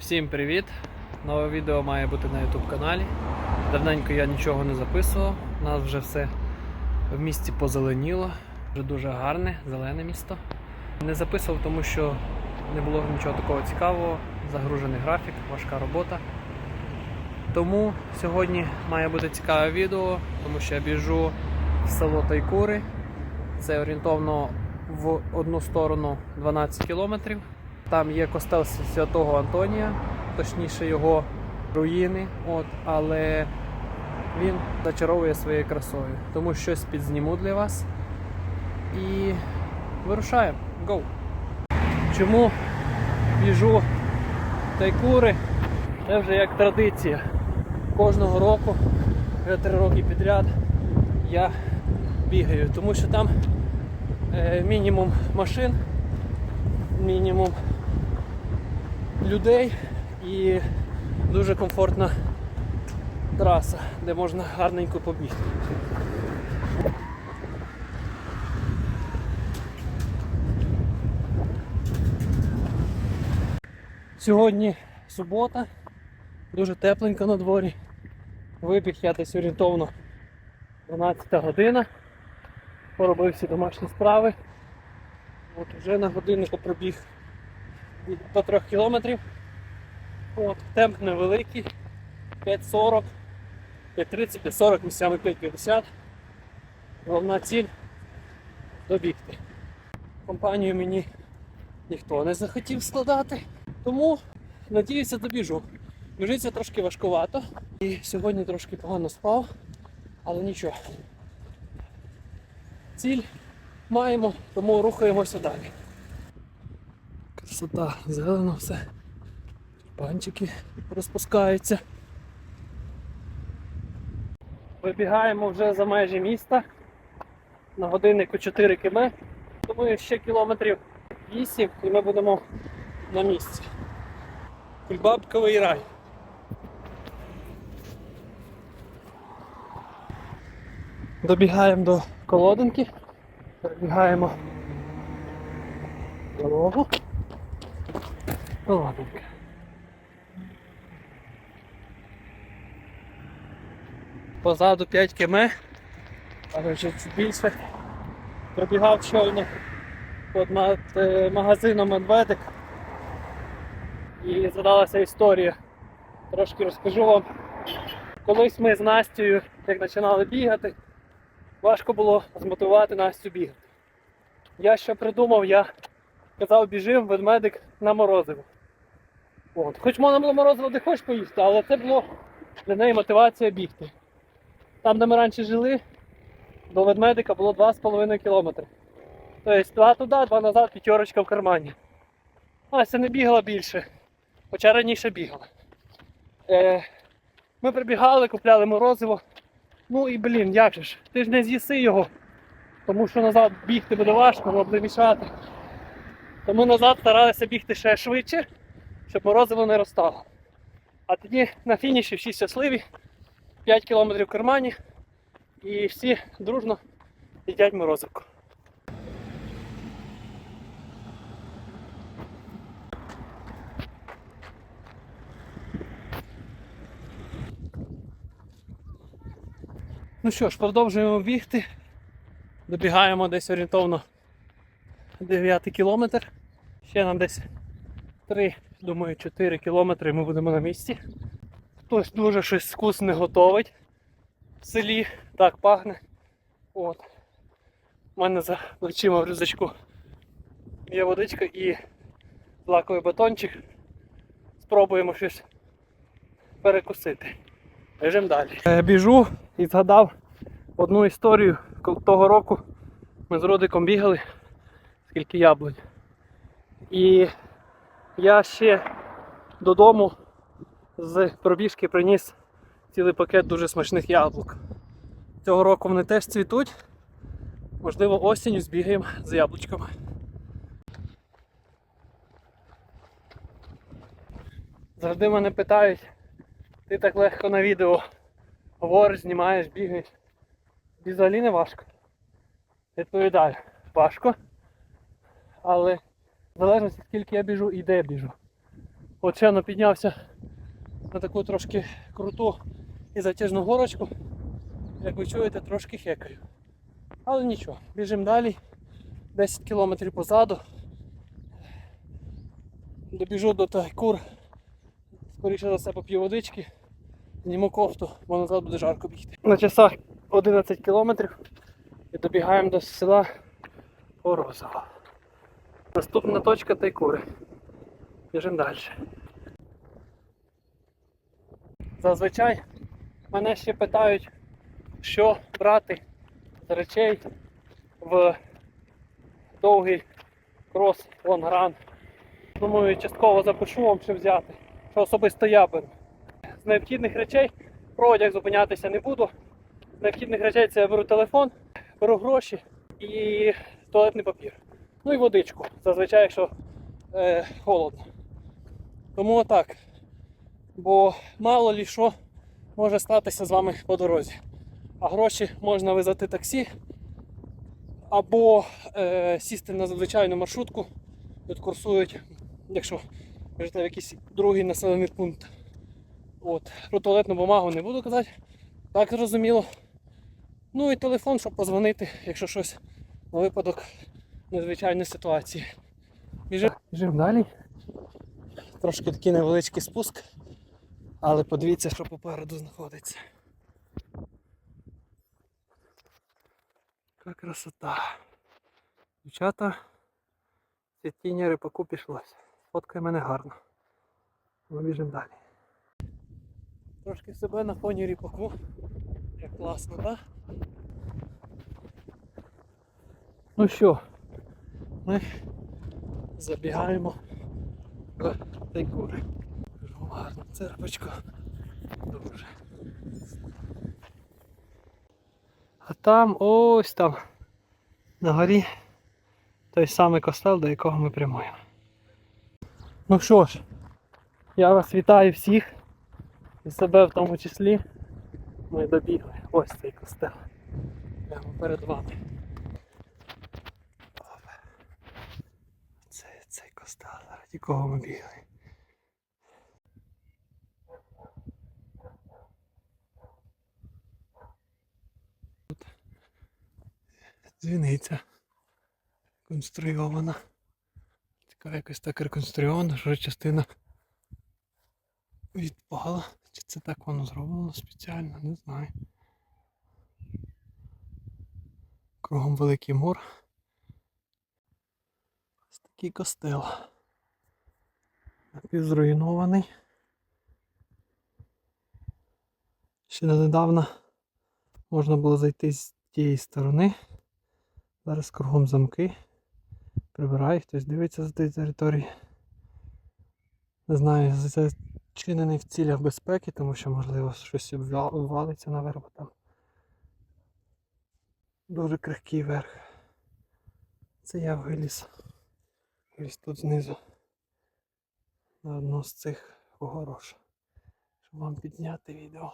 Всім привіт! Нове відео має бути на YouTube каналі. Давненько я нічого не записував. У нас вже все в місті позеленіло. Вже дуже гарне, зелене місто. Не записував, тому що не було нічого такого цікавого. Загружений графік, важка робота. Тому сьогодні має бути цікаве відео, тому що я біжу в село Тайкури. Це орієнтовно в одну сторону 12 кілометрів. Там є костел святого Антонія, точніше його руїни, от, але він зачаровує своєю красою. Тому щось підзніму для вас. І вирушаємо. Go! Чому біжу Тайкури? Це вже як традиція. Кожного року, вже три роки підряд, я бігаю, тому що там е, мінімум машин, мінімум людей і дуже комфортна траса, де можна гарненько побігти. Сьогодні субота, дуже тепленько на дворі. Вибіг я десь орієнтовно 12 година. Поробив всі домашні справи. От вже на годиннику пробіг до 3 кілометрів. От, темп невеликий. 5.40, 5.30, 5.40, місцями 5.50. Головна ціль добігти. Компанію мені ніхто не захотів складати. Тому надіюся добіжу. Біжиться трошки важкувато. І сьогодні трошки погано спав, але нічого. Ціль маємо, тому рухаємося далі. Красота, зелено все. Панчики розпускаються. Вибігаємо вже за межі міста. На годиннику 4 км. Думаю, ще кілометрів 8 і ми будемо на місці. Кульбабковий рай. Добігаємо до колодинки, перебігаємо дорогу. Колодинка. Позаду 5 км, але вже більше. Пробігав щойно під е, магазином Медведик. І задалася історія. Трошки розкажу вам. Колись ми з Настю, як починали бігати, важко було змотивувати Настю бігати. Я що придумав, я казав, біжим ведмедик на морозиво. От. Хоч можна було морозиво де хочеш поїсти, але це було для неї мотивація бігти. Там, де ми раніше жили, до ведмедика було 2,5 кілометри. Тобто два туди, два назад, п'ятерочка в кармані. Ася не бігала більше, хоча раніше бігала. Е, ми прибігали, купляли морозиво. Ну і блін, як же ж, ти ж не з'їси його, тому що назад бігти буде важко, буде мішати. Тому назад старалися бігти ще швидше, щоб морозиво не розтало. А тоді на фініші всі щасливі, 5 кілометрів в кармані і всі дружно їдять морозивку. Ну що ж, продовжуємо бігти. Добігаємо десь орієнтовно 9 кілометр. Ще нам десь 3, думаю, 4 кілометри ми будемо на місці. Хтось дуже щось вкусне готовить в селі, так пахне. От. У мене за плечима в рюкзачку є водичка і злаковий батончик. Спробуємо щось перекусити. Біжимо далі. Е, Біжу і згадав одну історію. Того року ми з Родиком бігали, скільки яблунь. І я ще додому з пробіжки приніс цілий пакет дуже смачних яблук. Цього року вони теж цвітуть. Можливо, осінню збігаємо з яблучками. Завжди мене питають, ти так легко на відео говориш, знімаєш, бігаєш. І взагалі не важко. Відповідаю, важко. Але в залежності скільки я біжу і де я біжу. От ще піднявся на таку трошки круту і затяжну горочку. Як ви чуєте, трошки хекаю. Але нічого, біжимо далі. 10 кілометрів позаду. Добіжу до Тайкур. Скоріше за все поп'ю водички. Зніму кофту, бо назад буде жарко бігти. На часах 11 кілометрів і добігаємо до села Орозово. Наступна точка Тайкури. Біжимо далі. Зазвичай мене ще питають, що брати з речей в довгий крос лонгран. Думаю, частково запишу вам, що взяти, що особисто я беру. З необхідних речей про одяг зупинятися не буду. З необхідних речей це я беру телефон, беру гроші і туалетний папір. Ну і водичку, зазвичай, якщо е, холодно. Тому отак. Бо мало лі що може статися з вами по дорозі. А гроші можна визвати таксі або е, сісти на звичайну маршрутку, тут курсують, якщо в якийсь другий населений пункт. От. Про туалетну бумагу не буду казати. Так зрозуміло. Ну і телефон, щоб позвонити, якщо щось на випадок незвичайної ситуації. Біжимо Біжим далі. Трошки такий невеличкий спуск, але подивіться, що попереду знаходиться. Яка красота. Дівчата, цвітіння рипаку пішлось. Фоткає мене гарно. Ми біжимо далі. Трошки себе на фоні ріпаку. Як класно, так? Ну що, ми забігаємо в Тайкури. Гарна церквочка. Дуже. А там ось там на горі той самий костел, до якого ми прямуємо. Ну що ж, я вас вітаю всіх і себе в тому числі. Ми добігли. Ось цей костел. Прямо перед вами. Опа. Це цей костел, заради кого ми бігли. Тут дзвіниця конструйована. Така якось так реконструйована, що частина відпала. Чи це так воно зроблено спеціально, не знаю. Кругом великий мур. Такий костел. Напівзруйнований. Ще недавно можна було зайти з тієї сторони. Зараз кругом замки. Прибирає, хтось дивиться з тієї території. Не знаю, зачинений в цілях безпеки, тому що можливо щось обвалиться наверх бо там. Дуже крихкий верх. Це я виліз. Ось тут знизу. На одну з цих огорош. Щоб вам підняти відео.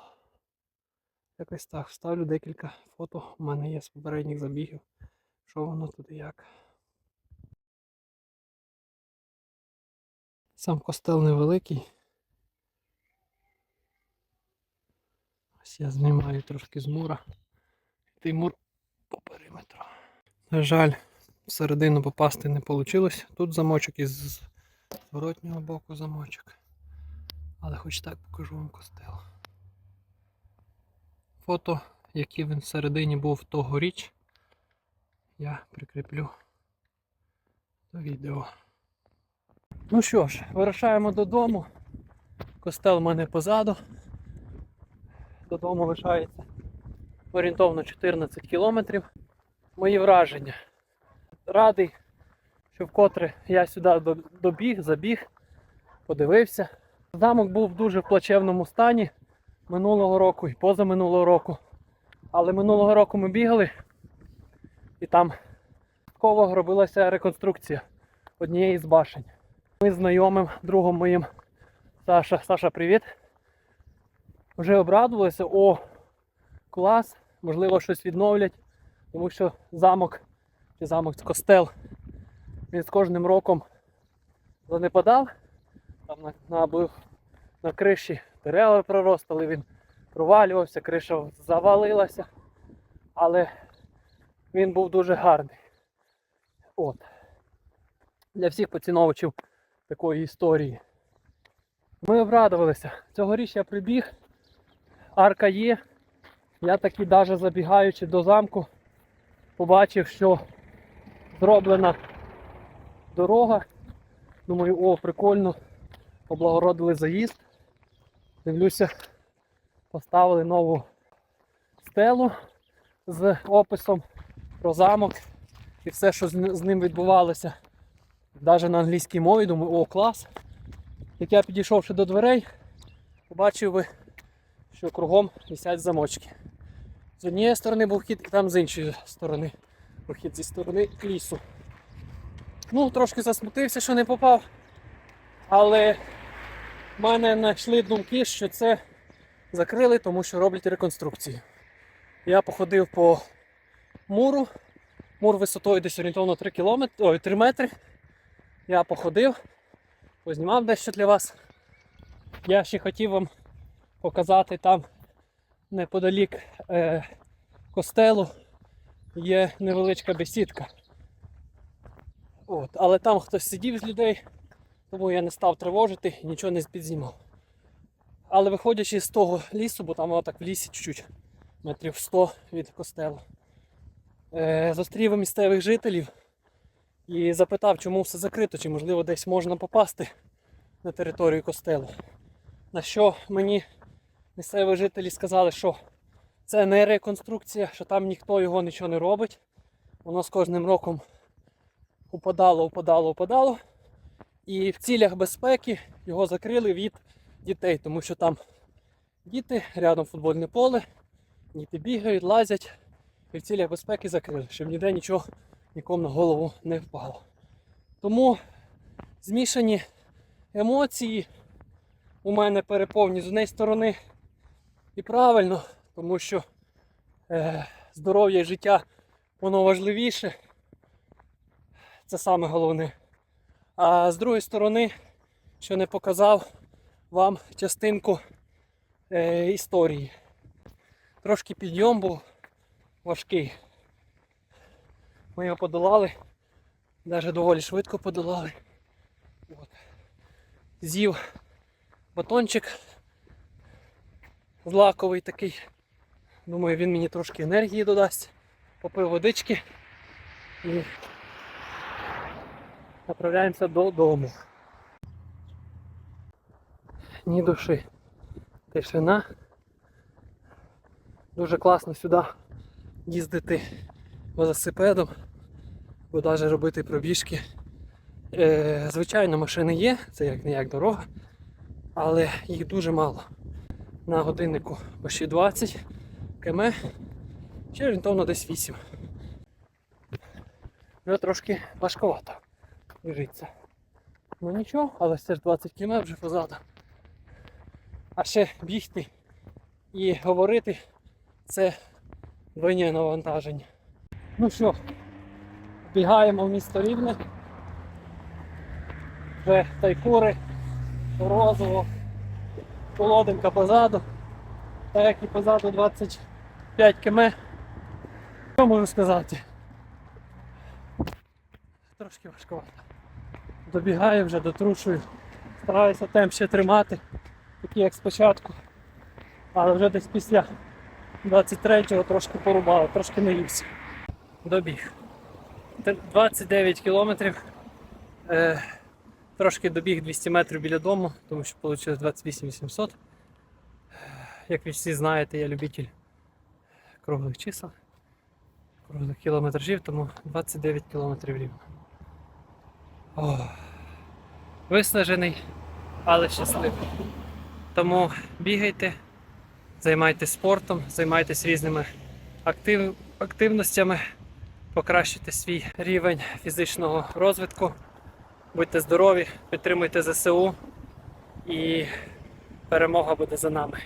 Якось так. Вставлю декілька фото. У мене є з попередніх забігів. Що воно тут і як. Сам костел невеликий. Ось я знімаю трошки з мура. Той мур по периметру. На жаль, всередину попасти не вийшло. Тут замочок із зворотнього боку замочок. Але хоч так покажу вам костел. Фото, які він всередині був тогоріч, я прикріплю до відео. Ну що ж, вирушаємо додому. Костел в мене позаду. Додому лишається орієнтовно 14 кілометрів. Мої враження. Радий, що вкотре я сюди добіг, забіг, подивився. Замок був в дуже плачевному стані минулого року і позаминулого року. Але минулого року ми бігали і там частково робилася реконструкція однієї з башень. Ми знайомим другом моїм Саша, Саша, привіт. Вже обрадувалися, о, клас, можливо, щось відновлять, тому що замок, чи замок, костел, він з кожним роком занепадав, Там на, на, бу- на криші дерева проростали, він провалювався, криша завалилася. Але він був дуже гарний. От. Для всіх поціновувачів такої історії. Ми обрадувалися. Цьогоріч я прибіг, арка є. Я таки навіть забігаючи до замку, побачив, що зроблена дорога. Думаю, о, прикольно. Облагородили заїзд. Дивлюся, поставили нову стелу з описом про замок і все, що з ним відбувалося. Навіть на англійській мові, думаю, о, клас. Як я підійшовши до дверей, побачив би, що кругом висять замочки. З однієї сторони був вхід, і там з іншої сторони. Вихід зі сторони лісу. Ну, трошки засмутився, що не попав. Але в мене знайшли думки, що це закрили, тому що роблять реконструкцію. Я походив по муру. Мур висотою десь орієнтовно 3 кілометри, ой, 3 метри. Я походив, познімав дещо для вас. Я ще хотів вам показати там неподалік е, костелу є невеличка бесідка. От, але там хтось сидів з людей, тому я не став тривожити і нічого не підзнімав. Але виходячи з того лісу, бо там воно так в лісі чуть-чуть, метрів 100 від костелу, е, зустрів місцевих жителів і запитав, чому все закрито, чи можливо десь можна попасти на територію костелу. На що мені місцеві жителі сказали, що це не реконструкція, що там ніхто його нічого не робить. Воно з кожним роком упадало, упадало, упадало. І в цілях безпеки його закрили від дітей, тому що там діти, рядом футбольне поле, діти бігають, лазять. І в цілях безпеки закрили, щоб ніде нічого нікому на голову не впало. Тому змішані емоції у мене переповні з однієї сторони і правильно, тому що е, здоров'я і життя воно важливіше. Це саме головне. А з другої сторони, що не показав вам частинку е, історії. Трошки підйом був важкий. Ми його подолали, навіть доволі швидко подолали. От. З'їв батончик злаковий такий. Думаю, він мені трошки енергії додасть. Попив водички і направляємося додому. Ні душі. Тишина. Дуже класно сюди їздити велосипедом, бо навіть робити пробіжки. Е, звичайно, машини є, це як не як дорога, але їх дуже мало. На годиннику почти 20 км, ще орієнтовно десь 8. Вже трошки важковато біжиться. Ну нічого, але це ж 20 км вже позаду. А ще бігти і говорити це двойне навантаження. Ну що, бігаємо в місто Рівне. Вже тайкури, розово, колодинка позаду. Так як і позаду 25 км. Що можу сказати? Трошки важковато. Добігаю вже, дотрушую. Стараюся темп ще тримати, такий як спочатку. Але вже десь після 23-го трошки порубало, трошки не лівся. Добіг. 29 кілометрів. Е, трошки добіг 200 метрів біля дому, тому що вийшло 28 800. Як ви всі знаєте, я любитель круглих чисел, круглих кілометражів, тому 29 кілометрів рівно. О, виснажений, але щасливий. Тому бігайте, займайтесь спортом, займайтесь різними актив... активностями, покращуйте свій рівень фізичного розвитку, будьте здорові, підтримуйте ЗСУ і перемога буде за нами.